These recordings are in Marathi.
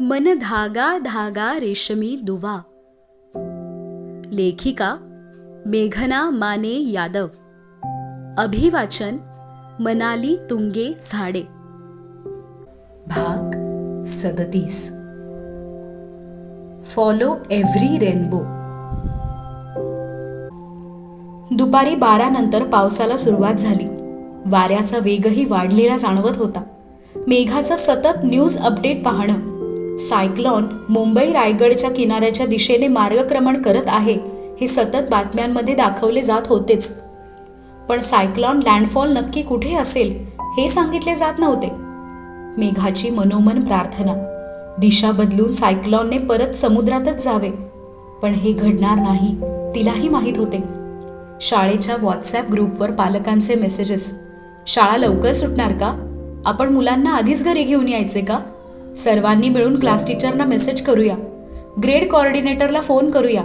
मन धागा धागा रेशमी दुवा. लेखिका मेघना माने यादव. अभिवाचन मनाली तुंगे झाडे. भाग सदतीस. Follow every rainbow. दुपारी बारा नंतर पावसाला सुरुवात झाली. वाऱ्याचा वेगही वाढलेला जाणवत होता. मेघाचं सतत न्यूज अपडेट पाहणं. सायक्लॉन मुंबई रायगडच्या किनाऱ्याच्या दिशेने मार्गक्रमण करत आहे हे सतत बातम्यांमध्ये दाखवले जात होतेच. पण सायक्लॉन लँडफॉल नक्की कुठे असेल हे सांगितले जात नव्हते. मेघाची मनोमन प्रार्थना. दिशा बदलून सायक्लॉनने परत समुद्रातच जावे. पण हे घडणार नाही तिलाही माहीत होते. शाळेच्या व्हॉट्सॲप ग्रुपवर पालकांचे मेसेजेस. शाळा लवकर सुटणार का? आपण मुलांना आधीच घरी घेऊन यायचे का? सर्वांनी मिळून क्लास टीचरना मेसेज करूया. ग्रेड कॉर्डिनेटरला फोन करूया.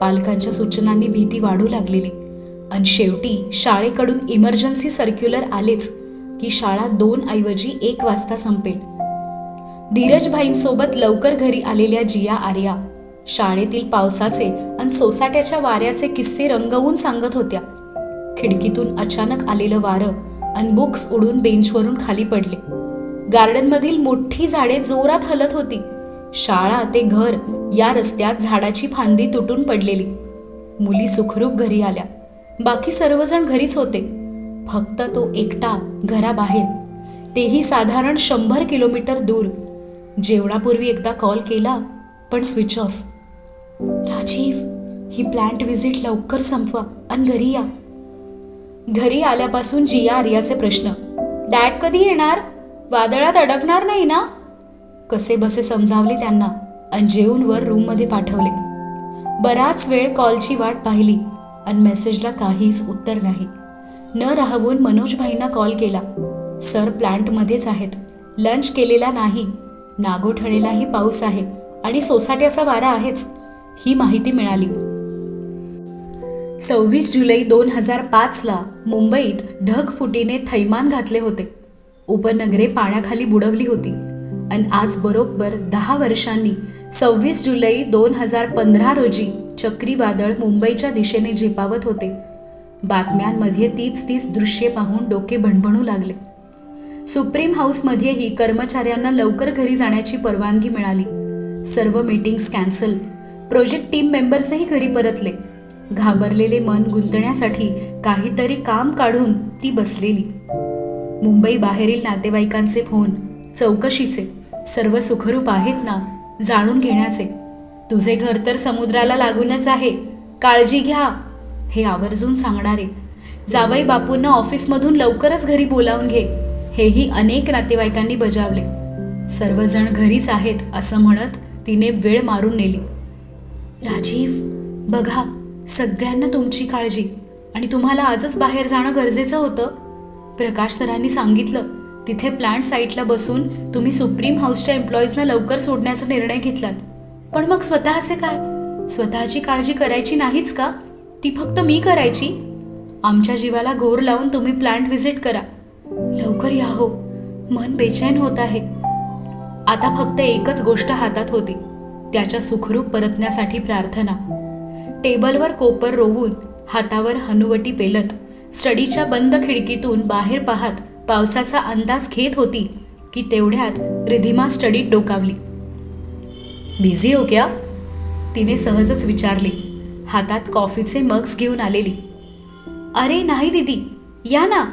पालकांच्या सूचनांनी भीती वाढू लागलेली. आणि शेवटी शाळेकडून इमर्जन्सी सर्क्युलर आलेच की शाळा दोन ऐवजी एक वाजता संपेल. धीरजभाईंसोबत लवकर घरी आलेल्या जिया आर्या शाळेतील पावसाचे आणि सोसाट्याच्या वाऱ्याचे किस्से रंगवून सांगत होत्या. खिडकीतून अचानक आलेलं वारं आणि बुक्स उडून बेंचवरून खाली पडले. गार्डनमधील मोठी झाडे जोरात हलत होती. शाळा ते घर या रस्त्यात झाडाची फांदी तुटून पडलेली. मुली सुखरूप घरी आल्या. बाकी सर्वजण घरीच होते. फक्त तो एकटा घराबाहेर. तेही साधारण शंभर किलोमीटर दूर. जेवणापूर्वी एकदा कॉल केला पण स्विच ऑफ. राजीव ही प्लॅन्ट व्हिजिट लवकर संपवा आणि घरी या. घरी आल्यापासून जिया आर्याचे प्रश्न. डॅड कधी येणार? वादळात अडकणार नाही ना? कसे बसे समजावले त्यांना आणि जेवून वर रूममध्ये पाठवले. बराच वेळ कॉलची वाट पाहिली आणि मेसेजला काहीच उत्तर नाही. न राहवून मनोजभाईंना कॉल केला. सर प्लांटमध्येच आहेत. लंच केलेला नाही. नागोठणेलाही पाऊस आहे आणि सोसाट्याचा वारा आहेच ही माहिती मिळाली. सव्वीस जुलै दोन हजार पाचला मुंबईत ढगफुटीने थैमान घातले होते. उपनगरे पाण्याखाली बुडवली होती. आणि आज बरोबर दहा वर्षांनी सव्वीस जुलै दोन हजार पंधरा रोजी चक्रीवादळ मुंबईच्या दिशेने झेपावत होते. बातम्यांमध्ये तीच तीच दृश्ये पाहून डोके भणभणू लागले. सुप्रीम हाऊसमध्येही कर्मचाऱ्यांना लवकर घरी जाण्याची परवानगी मिळाली. सर्व मीटिंग्स कॅन्सल. प्रोजेक्ट टीम मेंबर्सही घरी परतले. घाबरलेले मन गुंतण्यासाठी काहीतरी काम काढून ती बसलेली. मुंबई बाहेरील नातेवाईकांचे फोन चौकशीचे सर्व सुखरूप आहेत ना जाणून घेण्याचे. तुझे घर तर समुद्राला लागूनच आहे काळजी घ्या हे आवर्जून सांगणारे. जावई बापूंना ऑफिसमधून लवकरच घरी बोलावून घे हेही अनेक नातेवाईकांनी बजावले. सर्वजण घरीच आहेत असं म्हणत तिने वेळ मारून नेली. राजीव बघा सगळ्यांना तुमची काळजी. आणि तुम्हाला आजच बाहेर जाणं गरजेचं होतं? प्रकाश सरांनी सांगितलं तिथे प्लांट साईटला बसून तुम्ही सुप्रीम हाऊसच्या एम्प्लॉईजना लवकर सोडण्याचा निर्णय घेतलात. पण मग स्वतःचे काय? स्वतःची काळजी करायची नाहीच का? ती फक्त मी करायची? आमच्या जीवाला घोर लावून तुम्ही प्लांट व्हिजिट करा. लवकर या हो. मन बेचैन होत आहे. आता फक्त एकच गोष्ट हातात होती त्याच्या सुखरूप परतण्यासाठी प्रार्थना. टेबलवर कोपर रोवून हातावर हनुवटी पेलत स्टडीच्या बंद खिडकीतून बाहेर पाहत पावसाचा अंदाज घेत होती की तेवढ्यात रिधिमा स्टडीत डोकावली. बिझी हो क्या? तिने सहजच विचारले. हातात कॉफीचे मग्स घेऊन आलेली. अरे नाही दीदी या ना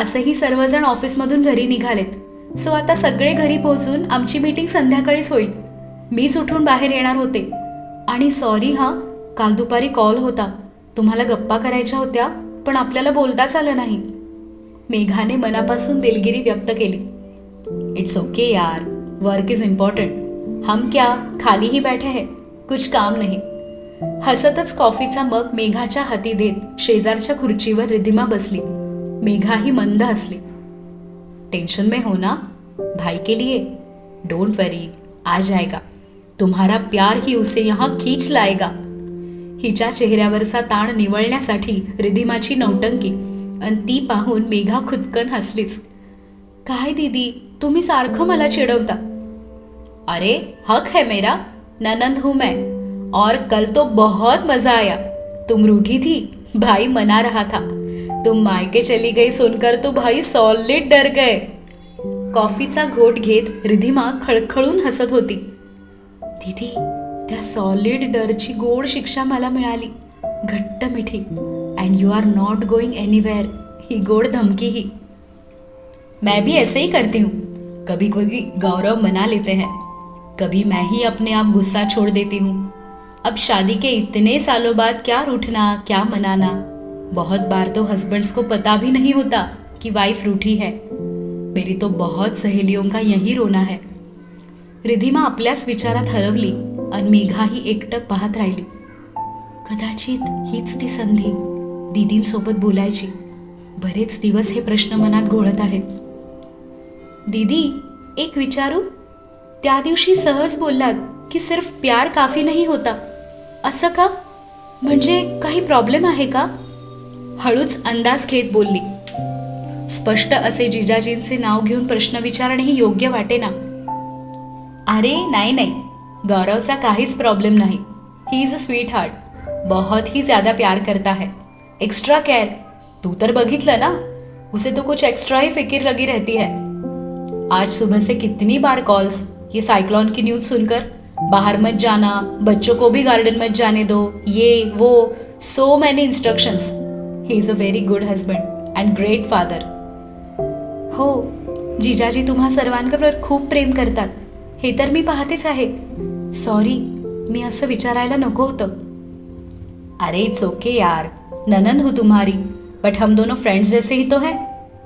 असेही सर्वजण ऑफिसमधून घरी निघालेत. सो आता सगळे घरी पोहोचून आमची मीटिंग संध्याकाळीच होईल. मीच उठून बाहेर येणार होते. आणि सॉरी हा काल दुपारी कॉल होता. तुम्हाला गप्पा करायच्या होत्या? पण आपल्याला बोलताच आलं नाही. मेघाने मनापासून दिलगिरी व्यक्त केली. इट्स ओके यार. वर्क इज इम्पॉर्टंट हम क्या? खाली ही बैठे हैं. कुछ काम नहीं. हसतच कॉफीचा मग मेघाच्या हाती देत शेजारच्या खुर्चीवर रिधिमा बसली. मेघाही मंद हसली. टेंशन में हो ना? भाई के लिए? डोंट वरी आ जाएगा. तुम्हारा प्यार ही उसे यहाँ खींच लाएगा. हिच्या चेहऱ्यावरचा ताण निवळण्यासाठी रिधिमाची नौटंकी आणि ती पाहून मेघा खुदकन हसलीच. काय दीदी तुम्ही सारखं मला चिडवता? अरे हक है मेरा ननंद हूं मैं और कल तो बहुत मजा आया. तुम रूठी थी भाई मना रहा था. तुम मायके चली गई सुनकर तो भाई सॉलिड डर गए. कॉफीचा घोट घेत रिधिमा खळखळून हसत होती. दीदी त्या सॉलिड डरची गोड शिक्षा मला मिळाली. घट्ट मिठी. And you are not going anywhere ही गोड धमकी ही. मैं भी ऐसे ही करती हूँ. कभी कभी गौरव मना लेते हैं. कभी मैं ही अपने आप गुस्सा छोड़ देती हूँ. अब शादी के इतने सालों बाद क्या रूठना, क्या मनाना? बहुत बार तो हस्बैंड्स को पता भी नहीं होता कि वाइफ रूठी है. मेरी तो बहुत सहेलियों का यही रोना है. रिधिमा आपल्याच विचारात हरवली. आणि मेघा ही एकटक पाहत राहिली. कदाचित हीच ती संधी दीदींसोबत बोलायची. बरेच दिवस हे प्रश्न मनात घोळत आहेत. दीदी एक विचारू? त्या दिवशी सहज बोललात की सिर्फ प्यार काफी नाही होता. असं का? म्हणजे काही प्रॉब्लेम आहे का? हळूच अंदाज घेत बोलली. स्पष्ट असे जिजाजींचे नाव घेऊन प्रश्न विचारणेही योग्य वाटे ना अरे नाही नाही. गौरवचा काहीच प्रॉब्लेम नहीं. He is a sweetheart बहुत ही ज़्यादा प्यार करता है. एक्स्ट्रा केयर तू तर बघितलं ना? उसे तो कुछ एक्स्ट्रा ही फ़िक्र लगी रहती है. आज सुबह से कितनी बार कॉल्स ये साइक्लोन की न्यूज़ सुनकर. बाहर मत जाना. बच्चों को भी गार्डन मत जाने दो. ये, वो so many instructions he is a very good husband and great father हो, जिजाजी तुम्हा सर्वांवर खूप प्रेम करतात. हे तर मी पाहतेच आहे. सॉरी मी असं विचारायला नको होतं. अरे इट्स ओके यार. ननंद हूँ तुम्हारी. बट हम दोनों फ्रेंड्स जैसे ही तो है.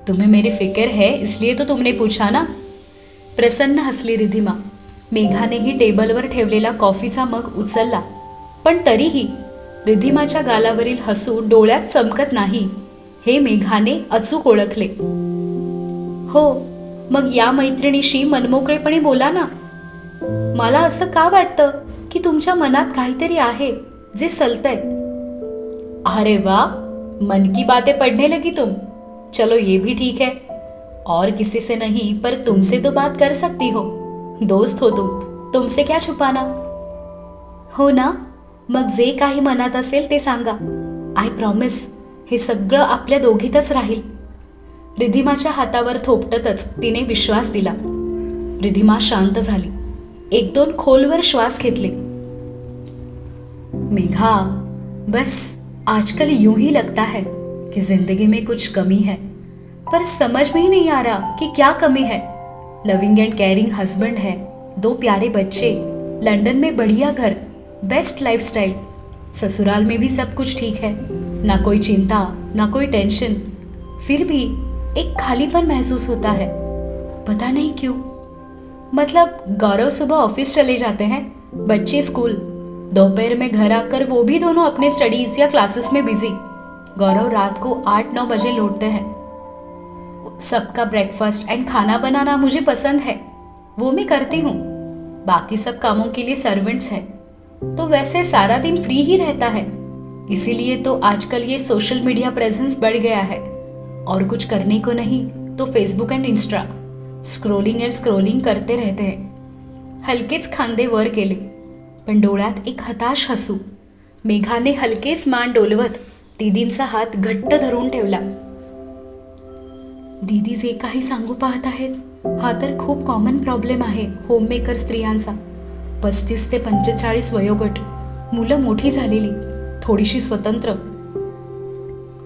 तुम्हें मेरी फिक्र है इसलिए तो तुमने पूछा ना? प्रसन्न हसली रिधिमा. मेघानेही टेबलवर ठेवलेला कॉफीचा मग उचलला. पण तरीही रिधिमाच्या गालावरील हसू डोळ्यात चमकत नाही. हे मेघाने अचूक ओळखले. हो मग या मैत्रिणीशी मनमोकळेपणे बोला ना. मला असं का वाटतं की तुमच्या मनात काहीतरी आहे जे सलतय? अरे वा मन की बातें पढ़ने लगी तुम. चलो ये भी ठीक है. और किसी से नहीं पर तुमसे तो बात कर सकती हो. दोस्त हो तुम तुमसे क्या छुपाना? हो ना? मग जे काही मनात असेल ते सांगा. आय प्रॉमिस हे सगळं आपल्या दोघीतच राहील. रिधिमाच्या हातावर थोपटतच तिने विश्वास दिला. रिधिमा शांत झाली. एक दोन खोलवर श्वास घेतले. मेघा, बस, आजकल यूँ ही लगता है कि ज़िंदगी में कुछ कमी है, पर समझ में ही नहीं आ रहा कि क्या कमी है। लविंग एंड केयरिंग हस्बैंड है, दो प्यारे बच्चे, लंदन में बढ़िया घर बेस्ट लाइफस्टाइल ससुराल में भी सब कुछ ठीक है, ना कोई चिंता, ना कोई टेंशन फिर भी एक खालीपन महसूस होता है। पता नहीं क्यों मतलब गौरव सुबह ऑफ़िस चले जाते हैं, बच्चे स्कूल। दोपहर में घर आकर वो भी दोनों अपने स्टडीज़ या क्लासेस में बिज़ी गौरव रात को आठ नौ बजे लौटते हैं। सबका ब्रेकफास्ट एंड खाना बनाना मुझे पसंद है। वो मैं करती हूँ। बाकी सब कामों के लिए सर्वेंट्स हैं। तो वैसे सारा दिन फ्री ही रहता है। इसीलिए तो आजकल ये सोशल मीडिया प्रेजेंस बढ़ गया है। और कुछ करने को नहीं तो Facebook and Insta scrolling and scrolling करते रहते हलकेच खांदे वर केले पण डोळ्यात एक हताश हसू। मेघाने हलकेच मान डोलवत दीदींचा हात घट्ट धरून ठेवला। दीदी जे काही सांगू पाहत आहेत हा तर खूप कॉमन प्रॉब्लेम आहे होममेकर स्त्रियांचा। पस्तीस ते पंचेचाळीस वयोगट मुलं मोठी झालेली थोडीशी स्वतंत्र।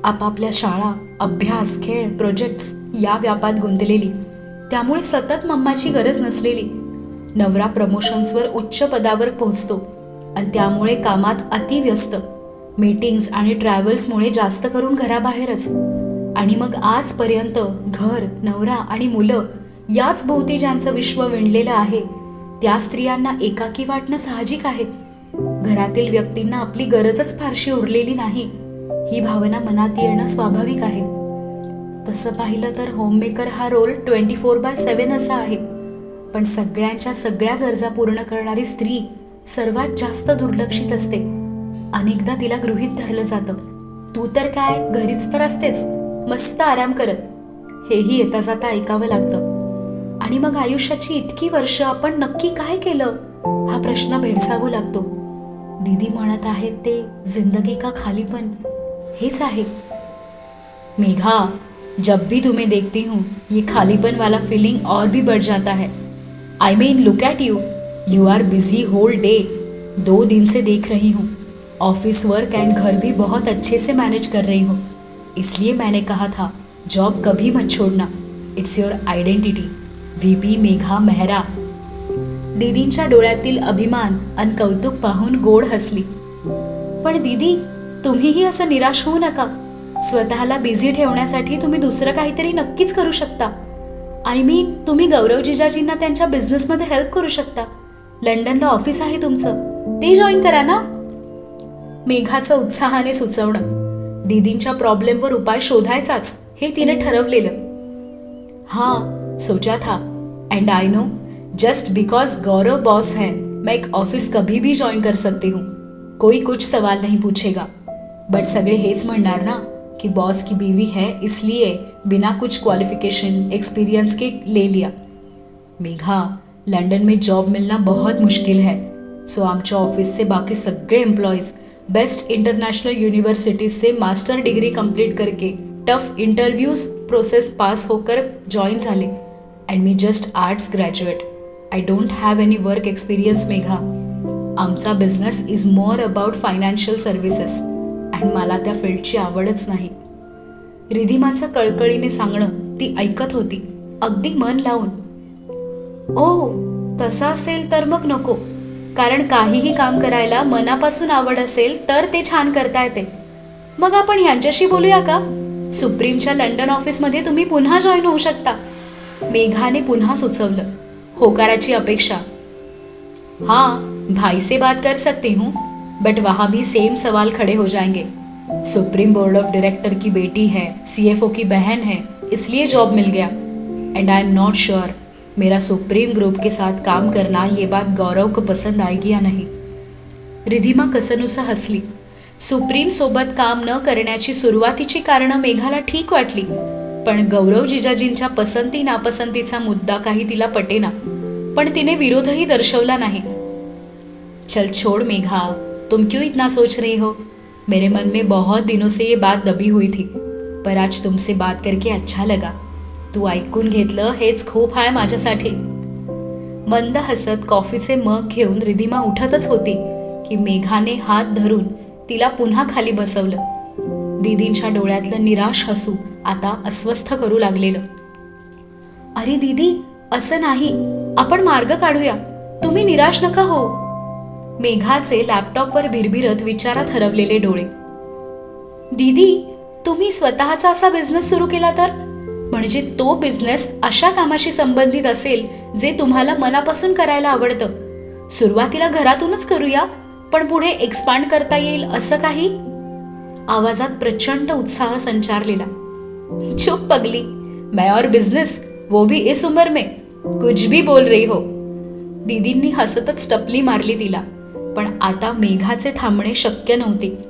आपापल्या शाळा अभ्यास खेळ प्रोजेक्ट्स या व्यापात गुंतलेली। त्यामुळे सतत मम्माची गरज नसलेली. नवरा प्रमोशन्सवर उच्च पदावर पोहोचतो आणि त्यामुळे कामात अतिव्यस्त मीटिंग्स आणि ट्रॅव्हल्समुळे जास्त करून घराबाहेरच. आणि मग आजपर्यंत घर नवरा आणि मुलं याच भोवती ज्यांचं विश्व विणलेलं आहे त्या स्त्रियांना एकाकी वाटणं साहजिक आहे. घरातील व्यक्तींना आपली गरजच फारशी उरलेली नाही. ही भावना मनात येणं स्वाभाविक आहे. तसं पाहिलं तर होममेकर हा role twenty four by seven असा आहे. पण सगळ्यांच्या सगळ्या गरजा पूर्ण करणारी स्त्री सर्वात जास्त दुर्लक्षित असते. अनेकदा तिला गृहीत धरलं जातं. तू तर काय घरीच तर असतेच. मस्त आराम करत. हेही येता जाता ऐकावं लागतं. आणि मग आयुष्याची इतकी वर्ष आपण नक्की काय केलं? हा प्रश्न भेडसावू लागतो. दीदी म्हणत आहेत ते जिंदगी का खाली पण? हेच आहे. मेघा जब भी तुम्हें देखती हूँ, ये खालीपन वाला फीलिंग और भी बढ़ जाता है। I mean look at you you are busy whole day दो दिन से देख रही हूँ। ऑफ़िस वर्क एंड घर भी बहुत अच्छे से मैनेज कर रही हूँ। इसलिए मैंने कहा था जॉब कभी मत छोड़ना। It's your identity V P Megha Mehra दीदींच्या डोळ्यातील अभिमान आणि कौतुक पाहून गोड हसली. पण दीदी, तुम्हीही असं निराश होऊ नका. स्वतःला बिझी ठेवण्यासाठी तुम्ही दुसरं काहीतरी नक्कीच करू शकता. आय मीन तुम्ही गौरव जिजाजींना त्यांच्या बिझनेसमध्ये हेल्प करू शकता. लंडनला ऑफिस आहे तुमचं. ते जॉईन करा ना. मेघाचं उत्साहाने सुचवणं. दीदींच्या प्रॉब्लेमवर उपाय शोधायचाच हे तिने ठरवलेलं. हां सोचा था and I know just because Gaurav boss है मैं एक ऑफिस कभी भी जॉईन कर सकती हूँ. कोई कुछ सवाल नहीं पूछेगा. बट सगळे हेच म्हणणार ना. कि बॉस की बीवी है, इसलिए बिना कुछ क्वालिफिकेशन एक्सपीरियंस के ले लिया। मेघा, लंदन में जॉब मिलना बहुत मुश्किल है। सो आमच्या ऑफ़िस से बाकी सगळे एम्प्लॉयज़ बेस्ट इंटरनेशनल यूनिवर्सिटीज से मास्टर डिग्री कंप्लीट करके टफ इंटरव्यूज़ प्रोसेस पास होकर जॉईन झाले. And me just arts graduate I don't have any work experience Megha. आमचा business is more about financial services and मला त्या फील्डची आवडच नाही. रिधिमाचं कळकळीने सांगणं ती ऐकत होती. अगदी मन लावून ओ तसं असेल तर मग नको. कारण काहीही काम करायला मनापासून आवड असेल तर ते छान करता येते. मग आपण ह्यांच्याशी बोलूया का? सुप्रीमच्या लंडन ऑफिसमध्ये तुम्ही पुन्हा जॉईन होऊ शकता. मेघाने पुन्हा सुचवलं. होकाराची अपेक्षा हाँ भाई से बात कर सकती हूँ. बट वहाँ भी सेम सवाल खड़े हो जाएंगे। सुप्रीम बोर्ड ऑफ डायरेक्टर की बेटी है सीएफओ की बहन है इसलिए जॉब मिल गया। And I am not sure मेरा सुप्रीम ग्रुप के साथ काम करना ये बात गौरव को पसंद आएगी या नहीं। रिधिमा कसनुसा हसली। सुप्रीम सोबत काम न करण्याची सुरुवातीची कारणं मेघाला ठीक वाटली पण गौरव जिजाजींच्या पसंती नापसंतीचा मुद्दा काही तिला पटेना पण तिने विरोधही दर्शवला नाही। चल छोड़ मेघा तुम क्यों इतना सोच रही हो? मेरे मन में बहुत दिनों से ये बात दबी हुई थी पर आज तुमसे बात करके अच्छा लगा। तू ऐकून घेतलं हेच खूप आहे माझ्यासाठी. मंद हसत कॉफीचे मग घेऊन रिधिमा उठतच होती की मेघाने हात धरून तिला पुन्हा खाली बसवलं. दीदींच्या डोळ्यातलं निराश हसू आता अस्वस्थ करू लागलेलं. अरे दीदी असं नाही. आपण मार्ग काढूया. तुम्ही निराश नका हो मेघाचे लॅपटॉपवर भिरभिरत विचारात हरवलेले डोळे. दीदी तुम्ही स्वतःचा असा बिझनेस सुरू केला तर? म्हणजे तो बिझनेस अशा कामाशी संबंधित असेल जे तुम्हाला मनापासून करायला आवडतं. सुरुवातीला घरातूनच करूया पण पुढे एक्सपांड करता येईल असं काही? आवाजात प्रचंड उत्साह संचारलेला. चुप पगली. मैं और बिझनेस वो भी इस उमर में. कुछ भी बोल रही हो. दीदींनी हसतच टपली मारली तिला. पण आता मेघाचे थांबणे शक्य नव्हते.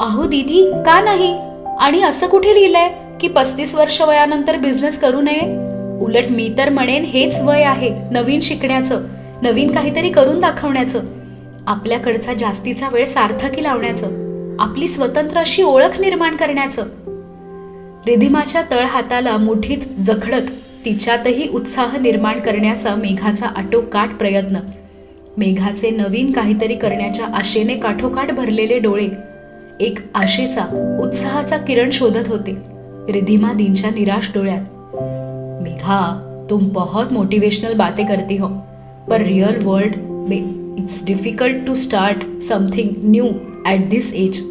अहो दीदी का नाही? आणि असं कुठे लिहिलंय की पस्तीस वर्ष वयानंतर बिझनेस करू नये? उलट मी तर म्हणेन हेच वय आहे नवीन शिकण्याचं नवीन काहीतरी करून दाखवण्याचं. आपल्याकडचा जास्तीचा वेळ सार्थकी लावण्याचं आपली स्वतंत्र अशी ओळख निर्माण करण्याचं. रिधिमाच्या तळहाताला मुठीत जखडत तिच्यातही उत्साह निर्माण करण्याचा मेघाचा आटोकाट प्रयत्न. मेघाचे नवीन काहीतरी करण्याच्या आशेने काठोकाठ भरलेले डोळे एक आशेचा उत्साहाचा किरण शोधत होते. रिधिमा दिनच्या निराश डोळ्यात. मेघा तुम बहुत मोटिवेशनल बातें करती हो. पर real world may it's difficult to start something new at this age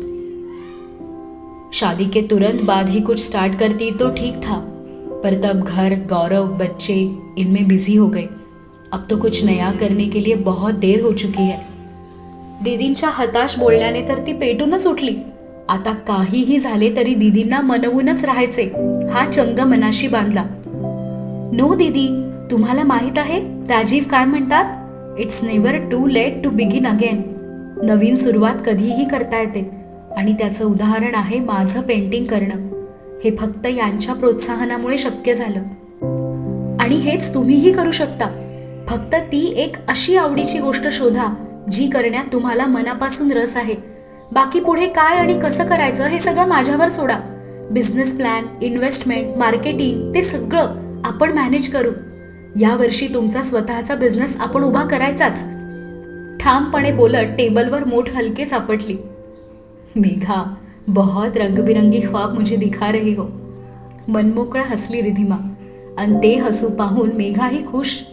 शादी के तुरंत बाद ही कुछ स्टार्ट करती तो ठीक था. पर तब घर गौरव बच्चे इनमें बिजी हो गए. अब तो कुछ नया करने के लिए बहुत देर हो चुकी है। दीदींच्या हताश बोलण्याने तर ती पेटूनच उठली. आता काहीही झाले तरी दीदींना मनवूनच राहायचे हा चंग मनाशी बांधला. नो दीदी तुम्हाला माहीत आहे राजीव काय म्हणतात? It's never too late to begin again नवीन सुरुवात कधीही करता येते आणि त्याचं उदाहरण आहे माझं पेंटिंग करणं. हे फक्त यांच्या प्रोत्साहनामुळे शक्य झालं. आणि हेच तुम्हीही करू शकता. फक्त ती एक अशी आवडीची गोष्ट शोधा जी करण्यात तुम्हाला मनापासून रस आहे. बाकी पुढे काय आणि कसं करायचं हे सगळं माझ्यावर सोडा. बिझनेस प्लॅन इन्व्हेस्टमेंट मार्केटिंग ते सगळं आपण मॅनेज करू. यावर्षी तुमचा स्वतःचा बिझनेस आपण उभा करायचाच. ठामपणे बोलत टेबलवर मोठ हलके सापडली. मेघा बहुत रंगबिरंगी ख्वाब मुझे दिखा रही हो. मनमोकळं हसली रिधिमा. आणि ते हसू पाहून मेघाही खुश.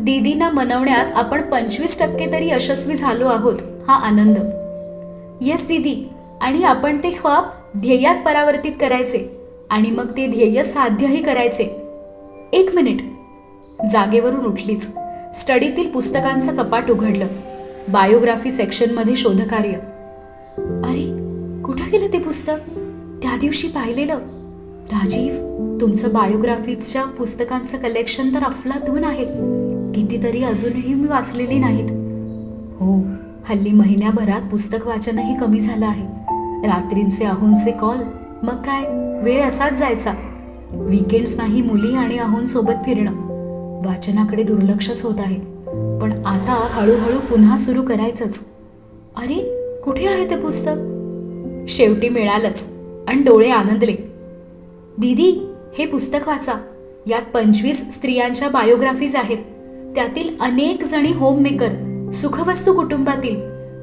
दीदींना मनवण्यात आपण पंचवीस टक्के तरी यशस्वी झालो आहोत हा आनंद. येस दीदी. आणि आपण ते ख्वाब ध्येयात परावर्तित करायचे आणि मग ते ध्येय साध्यही करायचे. एक मिनिट. जागेवरून उठलीच. स्टडीतील पुस्तकांचं कपाट उघडलं. बायोग्राफी सेक्शनमध्ये शोधकार्य. अरे कुठं गेलं ते पुस्तक? त्या दिवशी पाहिलेलं. राजीव तुमचं बायोग्राफीच्या पुस्तकांचं कलेक्शन तर अफलातून आहे. कितीतरी अजूनही मी वाचलेली नाहीत. हो हल्ली महिन्याभरात पुस्तक वाचनही कमी झालं आहे. रात्रींचे अहोंचे कॉल मग काय? वेळ असाच जायचा. विकेंड्स नाही मुली आणि अहोंसोबत फिरणं. वाचनाकडे दुर्लक्षच होत आहे. पण आता हळूहळू पुन्हा सुरू करायचंच. अरे कुठे आहे ते पुस्तक? शेवटी मिळालंच आणि डोळे आनंदले. दीदी हे पुस्तक वाचा. यात पंचवीस स्त्रियांच्या बायोग्राफीज आहेत. त्यातील अनेक जणी होममेकर सुखवस्तू कुटुंबातील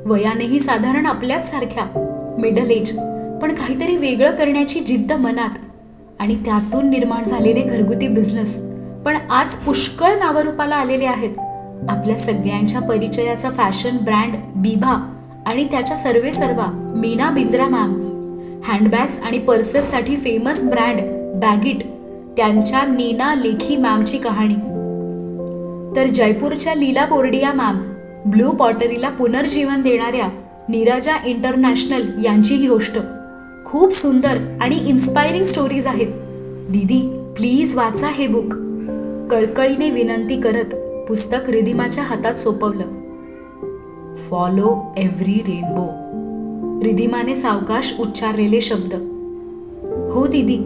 वयानेही साधारण आपल्याच सारख्या मिडल एज पण काहीतरी वेगळं करण्याची जिद्द मनात आणि त्यातून निर्माण झालेले घरगुती बिझनेस पण आज पुष्कळ नावरूपाला आलेले आहेत. आपल्या सगळ्यांच्या परिचयाचा फॅशन ब्रँड बिभा आणि त्याच्या सर्वे सर्वा मीना बिंद्रा मॅम हँडबॅग्स आणि पर्सेससाठी फेमस ब्रँड बॅगिट त्यांच्या नीना लेखी मॅमची कहाणी. तर जयपूरच्या लीला बोर्डिया मॅम ब्लू पॉटरीला पुनर्जीवन देणाऱ्या नीराजा इंटरनॅशनल यांची ही गोष्ट. खूप सुंदर आणि इन्स्पायरिंग स्टोरीज आहेत. दीदी प्लीज वाचा हे बुक कळकळीने विनंती करत पुस्तक रिधिमाच्या हातात सोपवलं. फॉलो एव्हरी रेनबो रिधिमाने सावकाश उच्चारलेले शब्द. हो दीदी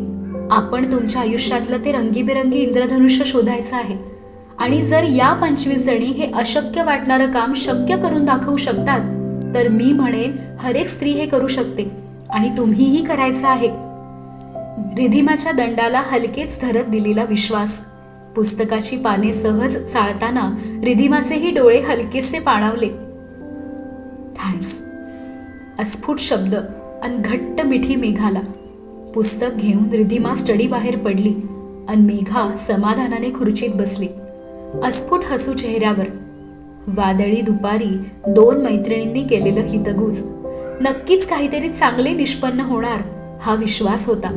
आपण तुमच्या आयुष्यातलं ते रंगीबेरंगी इंद्रधनुष्य शोधायचं आहे. आणि जर या पंचवीस जणी हे अशक्य वाटणारं काम शक्य करून दाखवू शकतात तर मी म्हणेन हरेक स्त्री हे करू शकते आणि तुम्हीही करायचं आहे. रिधिमाच्या दंडाला हलकेच धरत दिलेला विश्वास. पुस्तकाची पाने सहज चाळताना रिधिमाचेही डोळे हलकेसे पाणावले. थँक्स. अस्फुट शब्द अन घट्ट मिठी मेघाला. पुस्तक घेऊन रिधिमा स्टडी बाहेर पडली अन मेघा समाधानाने खुर्चीत बसली. अस्फुट हसू चेहऱ्यावर. वादळी दुपारी दोन मैत्रिणींनी केलेलं हितगुज. नक्कीच काहीतरी चांगले निष्पन्न होणार हा विश्वास होता.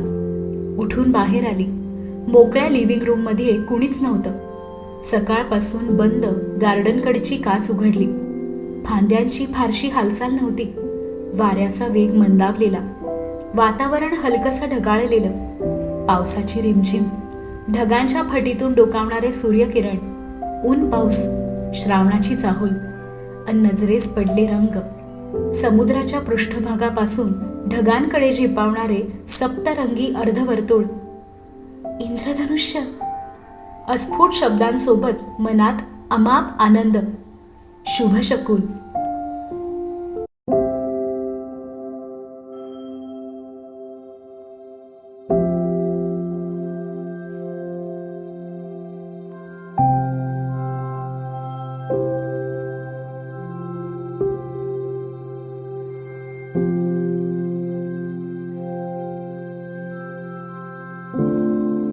उठून बाहेर आली. मोकळ्या लिव्हिंग रूममध्ये कुणीच नव्हतं. सकाळपासून बंद गार्डनकडची काच उघडली. फांद्यांची फारशी हालचाल नव्हती. वाऱ्याचा वेग मंदावलेला. वातावरण हलकसं ढगाळलेलं. पावसाची रिमझिम. ढगांच्या फटीतून डोकावणारे सूर्यकिरण. ऊन पाऊस श्रावणाची चाहूल अन नजरेस पडले रंग. समुद्राच्या पृष्ठभागापासून ढगांकडे झेपावणारे सप्तरंगी अर्धवर्तुळ. इंद्रधनुष्य! अस्फुट शब्दांसोबत मनात अमाप आनंद. शुभशकून!